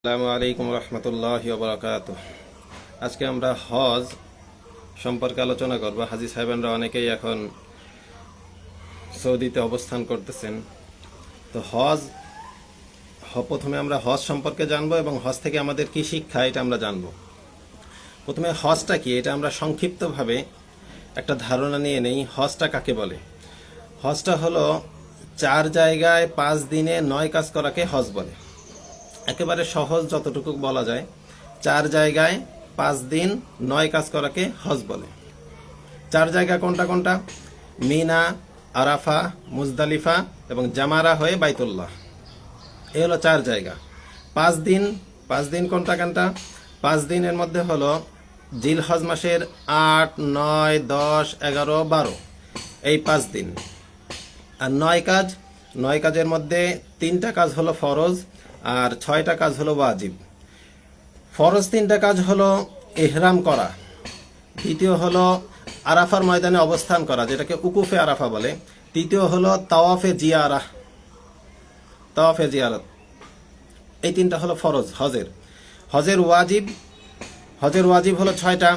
আসসালামু আলাইকুম রহমতুল্লাহ বরকাত আজকে আমরা হজ সম্পর্কে আলোচনা করব। হাজি সাহেবানরা অনেকেই এখন সৌদিতে অবস্থান করতেছেন। তো হজ প্রথমে আমরা হজ সম্পর্কে জানব এবং হজ থেকে আমাদের কি শিক্ষা, এটা আমরা জানব। প্রথমে হজটা কি, এটা আমরা সংক্ষিপ্তভাবে একটা ধারণা নিয়ে নেই। হজটা কাকে বলে? হজটা হলো চার জায়গায় পাঁচ দিনে নয় কাজ করাকে হজ বলে। একেবারে সহজ যতটুকু বলা যায়। চার জায়গায় পাঁচ দিন নয় কাজ করাকে হজ বলে। চার জায়গা কোনটা কোনটা? মিনা, আরাফা, মুজদালিফা এবং জামারা হয়ে বাইতুল্লাহ। এ হলো চার জায়গা। পাঁচ দিন পাঁচ দিন কোনটা কোনটা? পাঁচ দিনের মধ্যে হলো জিল হজ মাসের আট, নয়, দশ, এগারো, বারো। এই পাঁচ দিন। আর নয় কাজ? নয় কাজের মধ্যে তিনটা কাজ হলো ফরজ। আর ছয়টা কাজ হলো ওয়াজিব। ফরজ তিনটা কাজ হলো এহরাম করা। দ্বিতীয় হলো আরাফার ময়দানে অবস্থান করা, যেটাকে উকুফে আরাফা বলে। তৃতীয় হলো তাওয়াফে জিয়ারা তাওয়াফে জিয়ারত এই তিনটা হলো ফরজ, হজের। হজের ওয়াজিব হজের ওয়াজিব হলো ছয়টা।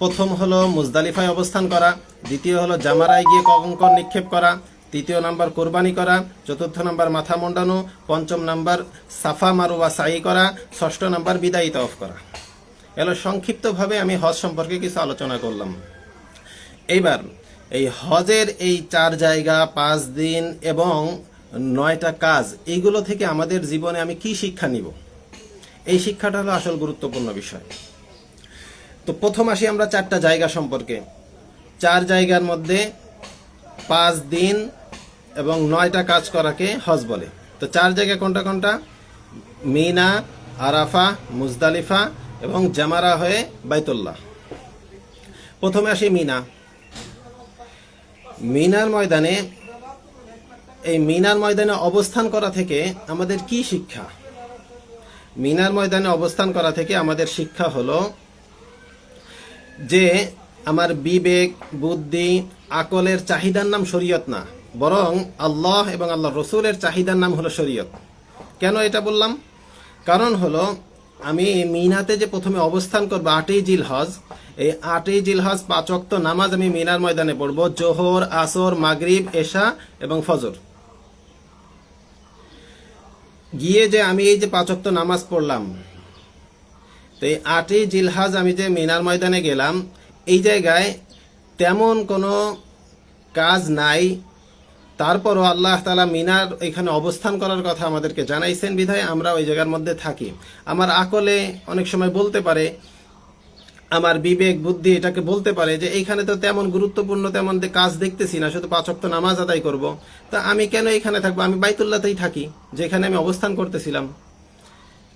প্রথম হলো মুজদালিফায় অবস্থান করা। দ্বিতীয় হলো জামারায় গিয়ে কঙ্কর নিক্ষেপ করা। তৃতীয় নাম্বার কোরবানি করা, চতুর্থ নাম্বার মাথা মুন্ডানো, পঞ্চম নাম্বার সাফা মারুয়া সাই করা, ষষ্ঠ নাম্বার বিদায়ী তফ করা। এলো সংক্ষিপ্তভাবে আমি হজ সম্পর্কে কিছু আলোচনা করলাম। এইবার এই হজের এই চার জায়গা, পাঁচ দিন এবং নয়টা কাজ, এইগুলো থেকে আমাদের জীবনে আমি কি শিক্ষা নিব? এই শিক্ষাটা হলো আসল গুরুত্বপূর্ণ বিষয়। তো প্রথম আসি আমরা চারটা জায়গা সম্পর্কে। চার জায়গার মধ্যে পাঁচ দিন এবং নয়টা কাজ করাকে হজ বলে। তো চার জায়গায় কোনটা কোনটা? মিনা, আরাফা, মুজদালিফা এবং জামারা হয়ে বাইতুল্লাহ। প্রথমে আসি মিনা। মিনার ময়দানে, এই মিনার ময়দানে অবস্থান করা থেকে আমাদের কি শিক্ষা? মিনার ময়দানে অবস্থান করা থেকে আমাদের শিক্ষা হলো যে, আমার বিবেক, বুদ্ধি, আকলের চাহিদার নাম শরীয়ত না। বরং আল্লাহ এবং আল্লাহ রসুলের চাহিদার নাম হলো শরীয়ত। কেন এটা বললাম? কারণ হলো, আমি মিনাতে যে প্রথমে অবস্থান করব আটই জিল হজ এই আটই জিল হজ পাঁচ ওয়াক্ত নামাজ আমি মিনার ময়দানে পড়ব, জোহর, আসর, মাগরিব, এশা এবং ফজর। গিয়ে যে আমি এই যে পাঁচ ওয়াক্ত নামাজ পড়লাম, তো এই আটই জিলহাজ আমি যে মিনার ময়দানে গেলাম, এই জায়গায় তেমন কোনো কাজ নাই তারপরও আল্লাহ তালা মিনার এখানে অবস্থান করার কথা আমাদেরকে জানাইছেন, বিধায় আমরা ওই জায়গার মধ্যে থাকি। আমার আকলে অনেক সময় বলতে পারে, আমার বিবেক, বুদ্ধি এটাকে বলতে পারে যে এইখানে তো তেমন গুরুত্বপূর্ণ তেমন কাজ দেখতেছি না, শুধু পাঁচ ওয়াক্ত নামাজ আদায় করব। তা আমি কেন এখানে থাকব? আমি বাইতুল্লাতেই থাকি, যেখানে আমি অবস্থান করতেছিলাম।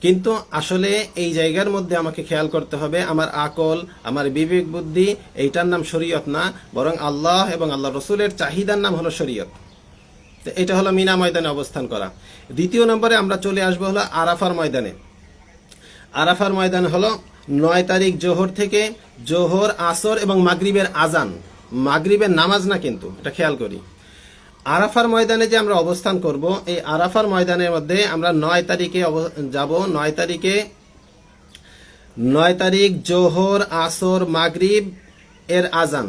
কিন্তু আসলে এই জায়গার মধ্যে আমাকে খেয়াল করতে হবে, আমার আকল, আমার বিবেক, বুদ্ধি, এইটার নাম শরীয়ত না, বরং আল্লাহ এবং আল্লাহ রসুলের চাহিদার নাম হলো শরীয়ত। তো এটা হলো মিনা ময়দানে অবস্থান করা। দ্বিতীয় নম্বরে আমরা চলে আসব হলো আরাফার ময়দানে। আরাফার ময়দান হলো নয় তারিখ জোহর থেকে জোহর, আসর এবং মাগরিবের আজান। মাগরিবের নামাজ না কিন্তু, এটা খেয়াল করি। আরাফার ময়দানে যে আমরা অবস্থান করব, এই আরাফার ময়দানের মধ্যে আমরা নয় তারিখে যাব। নয় তারিখে, নয় তারিখ জোহর, আসর, মাগরিব এর আজান।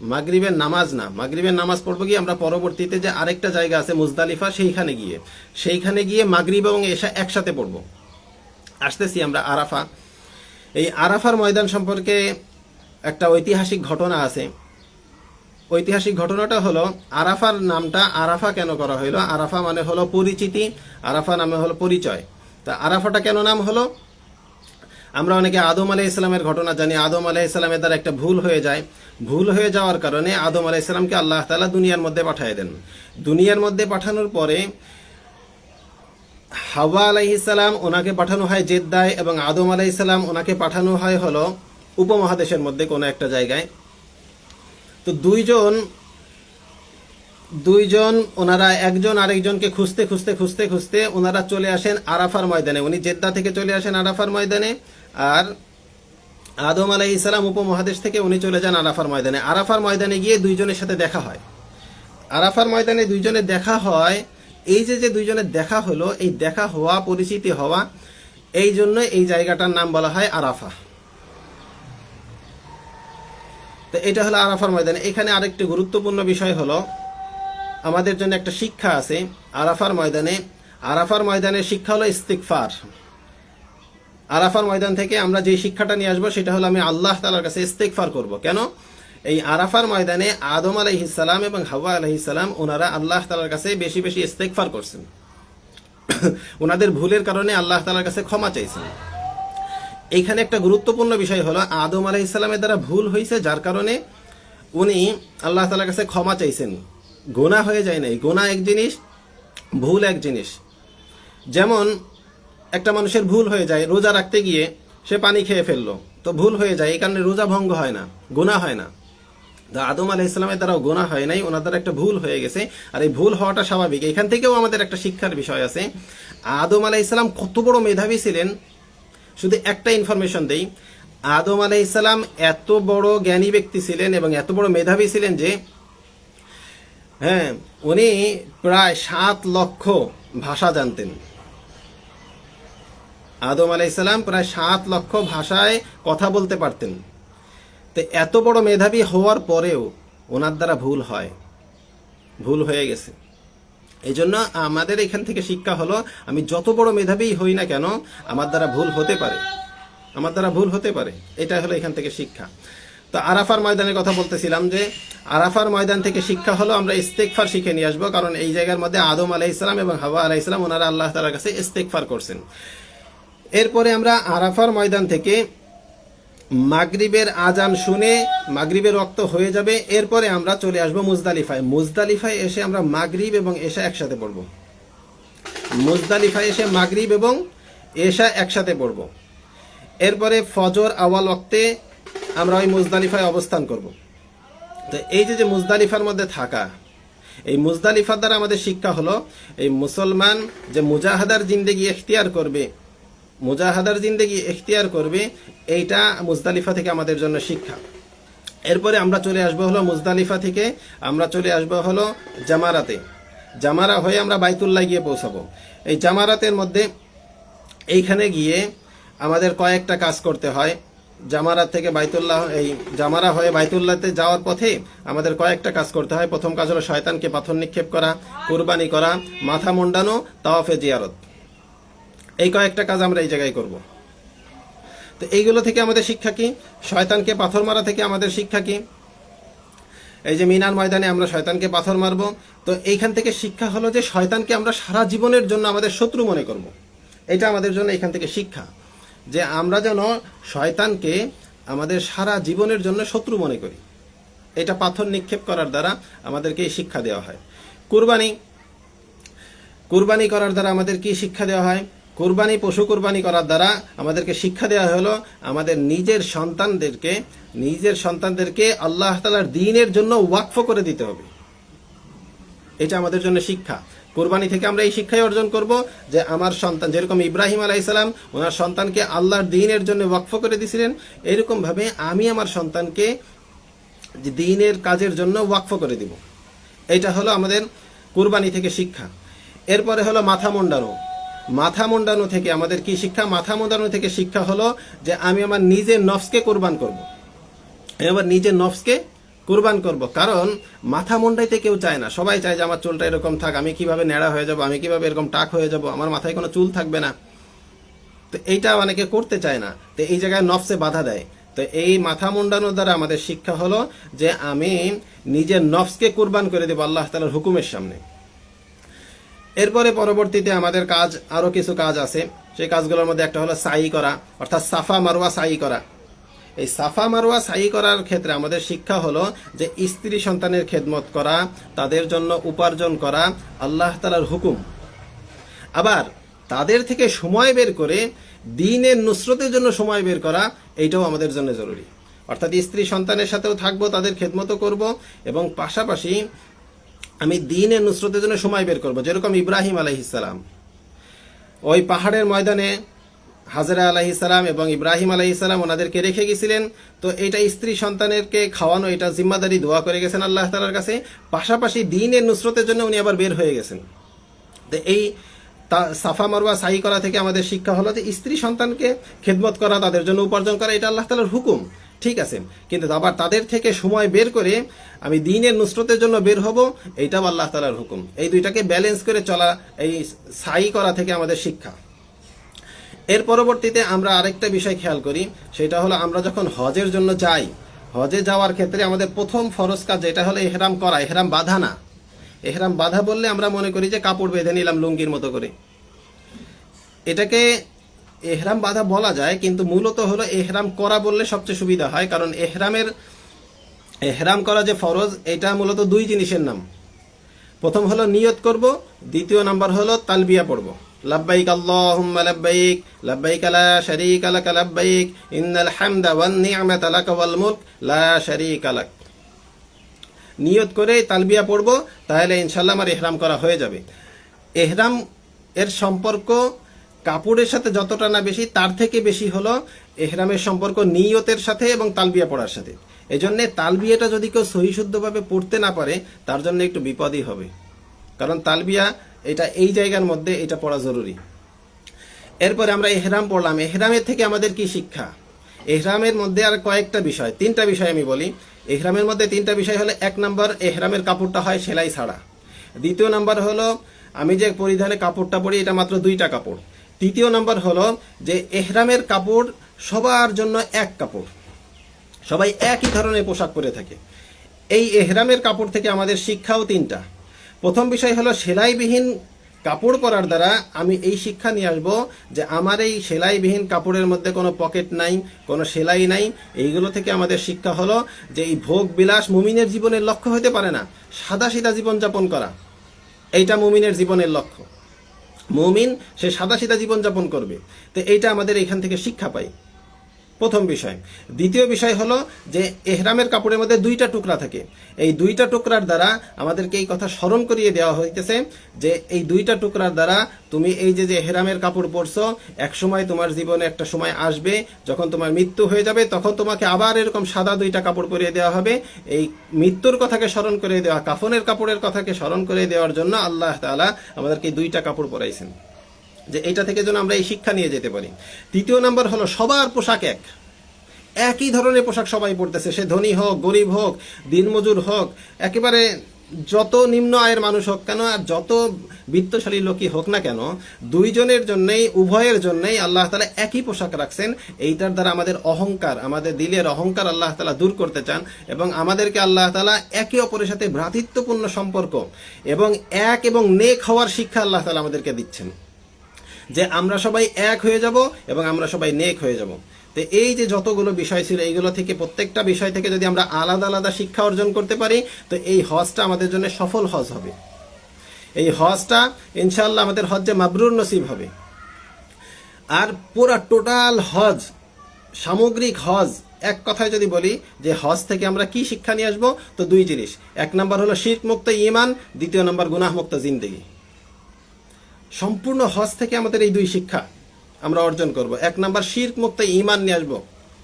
মাগরিবের নামাজ না। মাগরিবের নামাজ পড়ব গিয়ে আমরা পরবর্তীতে যে আরেকটা জায়গা আছে মুজদালিফা, সেইখানে গিয়ে। সেইখানে গিয়ে মাগরিব এবং এসা একসাথে পড়ব। আসতেছি আমরা আরাফা। এই আরাফার ময়দান সম্পর্কে একটা ঐতিহাসিক ঘটনা আছে। ঐতিহাসিক ঘটনাটা হলো, আরাফার নামটা আরাফা কেন করা হলো আরাফা মানে হলো পরিচিতি, আরাফা নামে হলো পরিচয়। তা আরাফাটা কেন নাম হলো? আমরা অনেকে আদম আলাহ ইসলামের ঘটনা জানি। আদম আলাহ ইসলামের দ্বারা একটা ভুল হয়ে যায়। ভুল হয়ে যাওয়ার কারণে আদম আলাহ ইসলামকে আল্লাহ তালা দুনিয়ার মধ্যে পাঠিয়ে দেন। দুনিয়ার মধ্যে পাঠানোর পরে হাওয়া আলাইহিসাল্লাম ওনাকে পাঠানো হয় জেদ্দায় এবং আদম আলাইহিসাল্লাম ওনাকে পাঠানো হয় হলো উপমহাদেশের মধ্যে কোনো একটা জায়গায়। তো দুইজন দুইজন ওনারা একজন আরেকজনকে খুঁজতে খুঁজতে খুঁজতে খুঁজতে ওনারা চলে আসেন আরাফার ময়দানে। উনি জেদ্দা থেকে চলে আসেন আরাফার ময়দানে। আর আদম আলাই ইসলাম উপমহাদেশ থেকে উনি চলে যান আরাফার ময়দানে। আরাফার ময়দানে গিয়ে দুইজনের সাথে দেখা হয়। আরাফার ময়দানে দুইজনের দেখা হয়, এই যে যে দুইজনের দেখা হলো, এই দেখা হওয়া, পরিচিতি হওয়া, এই জন্য এই জায়গাটার নাম বলা হয় আরাফা। তো এটা হলো আরাফার ময়দানে। এখানে আরেকটি গুরুত্বপূর্ণ বিষয় হলো, আমাদের জন্য একটা শিক্ষা আছে, আরাফার ময়দানে, আরাফার ময়দানের শিক্ষা হলো ইস্তিকফার আরাফার ময়দান থেকে আমরা যে শিক্ষাটা নিয়ে আসব, সেটা হলো আমি আল্লাহ তালার কাছে ইস্তেকফার করব। কেন? এই আরাফার ময়দানে আদম আলহিসাল্লাম এবং হাওয়া আলহিসাল্লাম ওনারা আল্লাহ তালার কাছে বেশি বেশি ইস্তেকফার করছেন। ওনাদের ভুলের কারণে আল্লাহ তালার কাছে ক্ষমা চাইছেন। এইখানে একটা গুরুত্বপূর্ণ বিষয় হলো, আদম আলহিসাল্লামের দ্বারা ভুল হয়েছে যার কারণে উনি আল্লাহ তালার কাছে ক্ষমা চাইছেন। গোনা হয়ে যায় নাই। গোনা এক জিনিস, ভুল এক জিনিস। যেমন একটা মানুষের ভুল হয়ে যায়, রোজা রাখতে গিয়ে সে পানি খেয়ে ফেলল। তো ভুল হয়ে যায়, এই কারণে রোজা ভঙ্গ হয় না গোনা হয় না। তো আদম আলাহ ইসলামের দ্বারাও গোনা হয় নাই, ওনার দ্বারা একটা ভুল হয়ে গেছে। আর এই ভুল হওয়াটা স্বাভাবিক। এখান থেকেও আমাদের একটা শিক্ষার বিষয় আছে। আদম আলাহ ইসলাম কত বড় মেধাবী ছিলেন? শুধু একটা ইনফরমেশন দেই। আদম আলাহ ইসলাম এত বড় জ্ঞানী ব্যক্তি ছিলেন এবং এত বড় মেধাবী ছিলেন যে হ্যাঁ উনি প্রায় সাত লক্ষ ভাষা জানতেন। আদম আলাইসাল্লাম প্রায় সাত লক্ষ ভাষায় কথা বলতে পারতেন। তো এত বড় মেধাবী হওয়ার পরেও ওনার দ্বারা ভুল হয়। ভুল হয়ে গেছে। এই জন্য আমাদের এখান থেকে শিক্ষা হলো, আমি যত বড় মেধাবী হই না কেন, আমার দ্বারা ভুল হতে পারে। আমার দ্বারা ভুল হতে পারে। এটা হলো এখান থেকে শিক্ষা। তো আরাফার ময়দানের কথা বলতেছিলাম যে, আরাফার ময়দান থেকে শিক্ষা হলো, আমরা ইস্তেকফার শিখে নিয়ে আসব, কারণ এই জায়গার মধ্যে আদম আলাইসালাম এবং হাওয়া আলাইসালাম ওনারা আল্লাহ তালার কাছে ইস্তেকফার করছেন। এরপরে আমরা আরাফার ময়দান থেকে মাগরিবের আজান শুনে মাগরিবের রক্ত হয়ে যাবে। এরপরে আমরা চলে আসব মুজদালিফায়। মুজদালিফায় এসে আমরা মাগরিব এবং এশা একসাথে পড়ব। মুজদালিফায় এসে মাগরিব এবং এশা একসাথে পড়ব। এরপরে ফজর আওয়াল ওক্তে আমরা ওই মুজদালিফায় অবস্থান করব। তো এই যে যে মুজদালিফার মধ্যে থাকা, এই মুজদালিফার দ্বারা আমাদের শিক্ষা হলো, এই মুসলমান যে মুজাহাদার জিন্দেগি এখতিয়ার করবে মুজাহাদার জিন্দেগি এখতিয়ার করবে, এইটা মুজদালিফা থেকে আমাদের জন্য শিক্ষা। এরপরে আমরা চলে আসব হলো মুজদালিফা থেকে, আমরা চলে আসব হলো জামারাতে। জামারা হয়ে আমরা বাইতুল্লাহ গিয়ে পৌঁছাবো। এই জামারাতের মধ্যে এইখানে গিয়ে আমাদের কয়েকটা কাজ করতে হয়। জামারাত থেকে বাইতুল্লাহ, এই জামারা হয়ে বাইতুল্লাহতে যাওয়ার পথে আমাদের কয়েকটা কাজ করতে হয়। প্রথম কাজ হলো শয়তানকে পাথর নিক্ষেপ করা, কুরবানি করা, মাথা মুন্ডানো, তাওয়াফে জিয়ারত। এই কয়েকটা কাজ আমরা এই জায়গায় করব। তো এইগুলো থেকে আমাদের শিক্ষা কি? শয়তানকে পাথর মারা থেকে আমাদের শিক্ষা কি? এই যে মিনার ময়দানে আমরা শয়তানকে পাথর মারবো। তো এইখান থেকে শিক্ষা হলো যে শয়তানকে আমরা সারা জীবনের জন্য আমাদের শত্রু মনে করব। এটা আমাদের জন্য এখান থেকে শিক্ষা। যে আমরা যেন শয়তানকে আমাদের সারা জীবনের জন্য শত্রু মনে করি। এটা পাথর নিক্ষেপ করার দ্বারা আমাদেরকে এই শিক্ষা দেওয়া হয়। কুরবানি। কুরবানি করার দ্বারা আমাদের কি শিক্ষা দেওয়া হয়? কুরবানি, পশু কুরবানি করার দ্বারা আমাদেরকে শিক্ষা দেওয়া হলো, আমাদের নিজের সন্তানদেরকে নিজের সন্তানদেরকে আল্লাহ তালার দিনের জন্য ওয়াকফ করে দিতে হবে। এটা আমাদের জন্য শিক্ষা। কোরবানি থেকে আমরা এই শিক্ষাই অর্জন করব যে আমার সন্তান, যেরকম ইব্রাহিম আলাইসালাম ওনার সন্তানকে আল্লাহর দিনের জন্য ওয়াকফ করে দিয়েছিলেন এরকম ভাবে আমি আমার সন্তানকে দিনের কাজের জন্য ওয়াকফ করে দিব। এটা হলো আমাদের কুরবানি থেকে শিক্ষা। এরপরে হলো মাথা মুন্ডানো মাথা মুন্ডানো থেকে আমাদের কি শিক্ষা? মাথা মুন্ডানো থেকে শিক্ষা হলো যে আমি আমার নিজের নফসকে কোরবান করব। আমি আমার নিজের নফসকে কোরবান করব। কারণ মাথা মুন্ডাইতে কেউ চায় না। সবাই চায় যে আমার চুলটা এরকম থাক, আমি কীভাবে ন্যাড়া হয়ে যাব, আমি কীভাবে এরকম টাক হয়ে যাব, আমার মাথায় কোনো চুল থাকবে না। তো এইটা অনেকে করতে চায় না। তো এই জায়গায় নফসে বাধা দেয়। তো এই মাথা মুন্ডানোর দ্বারা আমাদের শিক্ষা হলো যে আমি নিজের নফসকে কোরবান করে দেবো আল্লাহ তালার হুকুমের সামনে। এরপরে পরবর্তীতে আমাদের কাজ, আরও কিছু কাজ আছে। সেই কাজগুলোর মধ্যে একটা হলো সাই করা, অর্থাৎ সাফা মারোয়া সাই করা। এই সাফা মারোয়া সাই করার ক্ষেত্রে আমাদের শিক্ষা হলো যে স্ত্রী সন্তানের খেদমত করা, তাদের জন্য উপার্জন করা, আল্লাহ তালার হুকুম। আবার তাদের থেকে সময় বের করে দিনের নুসরতের জন্য সময় বের করা, এইটাও আমাদের জন্য জরুরি। অর্থাৎ স্ত্রী সন্তানের সাথেও থাকব, তাদের খেদমতো করব, এবং পাশাপাশি আমি দিনের নুসরতের জন্য সময় বের করব। যেরকম ইব্রাহিম আলাইহিসালাম ওই পাহাড়ের ময়দানে হাজরা আলাইহিসালাম এবং ইব্রাহিম আলাইহিসালাম ওনাদেরকে রেখে গেছিলেন। তো এটা স্ত্রী সন্তানেরকে খাওয়ানো, এটা জিম্মাদারি, দোয়া করে গেছেন আল্লাহ তালার কাছে। পাশাপাশি দিনের নুসরতের জন্য উনি আবার বের হয়ে গেছেন। তো এই তা সাফা মারওয়া সাই করা থেকে আমাদের শিক্ষা হলো যে স্ত্রী সন্তানকে খেদমত করা, তাদের জন্য উপার্জন করা, এটা আল্লাহ তালার হুকুম। ঠিক আছে। কিন্তু আবার তাদের থেকে সময় বের করে আমি দিনের নুসরতের জন্য বের হব, এইটাও আল্লাহ তালার হুকুম। এই দুইটাকে ব্যালেন্স করে চলা, এই সাই করা থেকে আমাদের শিক্ষা। এর পরবর্তীতে আমরা আরেকটা বিষয় খেয়াল করি, সেটা হলো আমরা যখন হজের জন্য যাই, হজে যাওয়ার ক্ষেত্রে আমাদের প্রথম ফরজ কাজ যেটা হলো এহরাম করা, এহরাম বাধা না। এহরাম বাধা বললে আমরা মনে করি যে কাপড় বেঁধে নিলাম লুঙ্গির মতো করে। এটাকে এহরাম বাধা বলা যায়, কিন্তু মূলত হলো এহরাম করা বললে সবচেয়ে সুবিধা হয়, কারণ এহরামের, এহরাম করা যে ফরজ, এটা মূলত দুই জিনিসের নাম। প্রথম হলো নিয়ত করব, দ্বিতীয় নাম্বার হলো তালবিয়া পড়ব। লাব্বাইক আল্লাহুম্মা লাব্বাইক লাব্বাইক লা শারীকা লাক লাব্বাইক, ইন্নাল হামদা ওয়ান নি'মাতা লাক ওয়াল মুলক, লা শারীকা লাক। নিয়ত করে তালবিয়া পড়ব, তাহলে ইনশাল্লাহ আমার এহরাম করা হয়ে যাবে। এহরাম এর সম্পর্ক কাপড়ের সাথে যতটা না বেশি, তার থেকে বেশি হলো এহরামের সম্পর্ক নিয়তের সাথে এবং তালবিয়া পড়ার সাথে। এজন্য তালবিয়াটা যদি কেউ সহিশুদ্ধভাবে পড়তে না পারে, তার জন্য একটু বিপদই হবে। কারণ তালবিয়া, এটা এই জায়গার মধ্যে এটা পড়া জরুরি। এরপরে আমরা এহরাম পড়লাম। এহরামের থেকে আমাদের কি শিক্ষা? এহরামের মধ্যে আর কয়েকটা বিষয়, তিনটা বিষয় আমি বলি। এহরামের মধ্যে তিনটা বিষয় হলো, এক নম্বর, এহরামের কাপড়টা হয় সেলাই ছাড়া। দ্বিতীয় নাম্বার হলো, আমি যে পরিধানে কাপড়টা পরি, এটা মাত্র দুইটা কাপড়। তৃতীয় নাম্বার হলো যে এহরামের কাপড় সবার জন্য এক কাপড়। সবাই একই ধরনের পোশাক পরে থাকে। এই এহরামের কাপড় থেকে আমাদের শিক্ষাও তিনটা। প্রথম বিষয় হলো সেলাইবিহীন কাপড় পরার দ্বারা আমি এই শিক্ষা নিয়ে আসব যে আমার এই সেলাইবিহীন কাপড়ের মধ্যে কোনো পকেট নাই, কোনো সেলাই নাই। এইগুলো থেকে আমাদের শিক্ষা হলো যে এই ভোগ বিলাস মুমিনের জীবনের লক্ষ্য হতে পারে না। সাদা সিধা জীবনযাপন করা। এইটা মুমিনের জীবনের লক্ষ্য। মুমিন সে সাদা সিধা জীবনযাপন করবে। তো এইটা আমাদের এখান থেকে শিক্ষা পাই প্রথম বিষয়। দ্বিতীয় বিষয় হলো যে এহরামের কাপড়ের মধ্যে দুইটা টুকরা থাকে। এই দুইটা টুকরার দ্বারা আমাদেরকে এই কথা স্মরণ করিয়ে দেওয়া হইতেছে যে এই দুইটা টুকরার দ্বারা তুমি এই যে যে এহরামের কাপড় পরছো, এক সময় তোমার জীবনে একটা সময় আসবে, যখন তোমার মৃত্যু হয়ে যাবে, তখন তোমাকে আবার এরকম সাদা দুইটা কাপড় পরিয়ে দেওয়া হবে। এই মৃত্যুর কথাকে স্মরণ করে দেওয়া, কাফনের কাপড়ের কথাকে স্মরণ করে দেওয়ার জন্য আল্লাহ তাআলা আমাদেরকে দুইটা কাপড় পরাইছেন। যে এইটা থেকে যেন আমরা এই শিক্ষা নিয়ে যেতে পারি। তৃতীয় নাম্বার হলো সবার পোশাক এক। একই ধরনের পোশাক সবাই পরতেছে। সে ধনী হোক, গরিব হোক, দিনমজুর হোক, একেবারে যত নিম্ন আয়ের মানুষ হোক কেন আর যত বিত্তশালী লোকই হোক না কেন, দুইজনের জন্যই, উভয়ের জন্যই আল্লাহ তালা একই পোশাক রাখছেন। এইটার দ্বারা আমাদের অহংকার, আমাদের দিলের অহংকার আল্লাহ তালা দূর করতে চান এবং আমাদেরকে আল্লাহ তালা একে অপরের সাথে ভ্রাতৃত্বপূর্ণ সম্পর্ক এবং এক এবং নেক হওয়ার শিক্ষা আল্লাহ তালা আমাদেরকে দিচ্ছেন। যে আমরা সবাই এক হয়ে যাব এবং আমরা সবাই নেক হয়ে যাব। তো এই যে যতগুলো বিষয় ছিল, এইগুলো থেকে প্রত্যেকটা বিষয় থেকে যদি আমরা আলাদা আলাদা শিক্ষা অর্জন করতে পারি, তো এই হজটা আমাদের জন্য সফল হজ হবে। এই হজটা ইনশাল্লাহ আমাদের হজ্জে মাবরুর নসিব হবে। আর পুরা টোটাল হজ, সামগ্রিক হজ, এক কথায় যদি বলি, যে হজ থেকে আমরা কি শিক্ষা নিয়ে আসব? তো দুই জিনিস। এক নম্বর হলো শীত মুক্ত ইমান দ্বিতীয় নম্বর গুনাহ মুক্ত জিন্দেগি। সম্পূর্ণ হজ থেকে আমাদের এই দুই শিক্ষা আমরা অর্জন করব। এক নাম্বার, শির্ক মুক্ত ইমান নিয়ে আসব।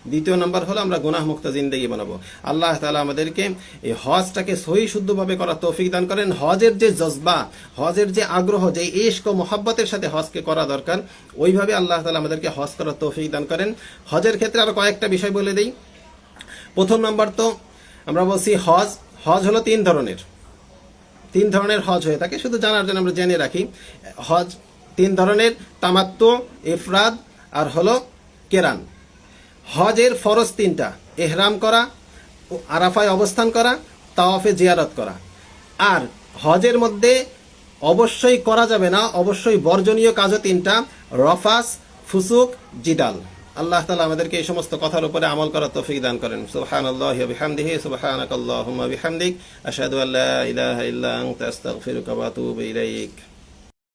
দ্বিতীয় নাম্বার হলো আমরা গুনাহ মুক্ত জিন্দগি বানাবো। আল্লাহ তালা আমাদেরকে এই হজটাকে সহি শুদ্ধভাবে করার তৌফিক দান করেন। হজের যে জজবা, হজের যে আগ্রহ, যে ইশক ও মোহাব্বতের সাথে হজকে করা দরকার, ওইভাবে আল্লাহ তালা আমাদেরকে হজ করার তৌফিক দান করেন। হজের ক্ষেত্রে আরও কয়েকটা বিষয় বলে দিই। প্রথম নাম্বার তো আমরা বলছি হজ। হজ হলো তিন ধরনের। তিন ধরনের হজ হয়ে থাকে। শুধু জানার জন্য আমরা জেনে রাখি। হজ তিন ধরনের তামাত্ম ইফরাদ আর হলো কেরান। হজের ফরজ তিনটা, এহরাম করা, আরাফায় অবস্থান করা, তাওয়াফে জিয়ারত করা। আর হজের মধ্যে অবশ্যই করা যাবে না, অবশ্যই বর্জনীয় কাজও তিনটা, রফাস, ফুসুক, জিদাল। আল্লাহ তালা আমাদেরকে এই সমস্ত কথার উপরে আমল করার তৌফিক দান করেন। সুবহান আল্লাহ বিহামদিহি সুবহানাক আল্লাহুম্মা বিহামদিক, আশহাদু আল্লা ইলাহা ইল্লা আনতা ইলাইক।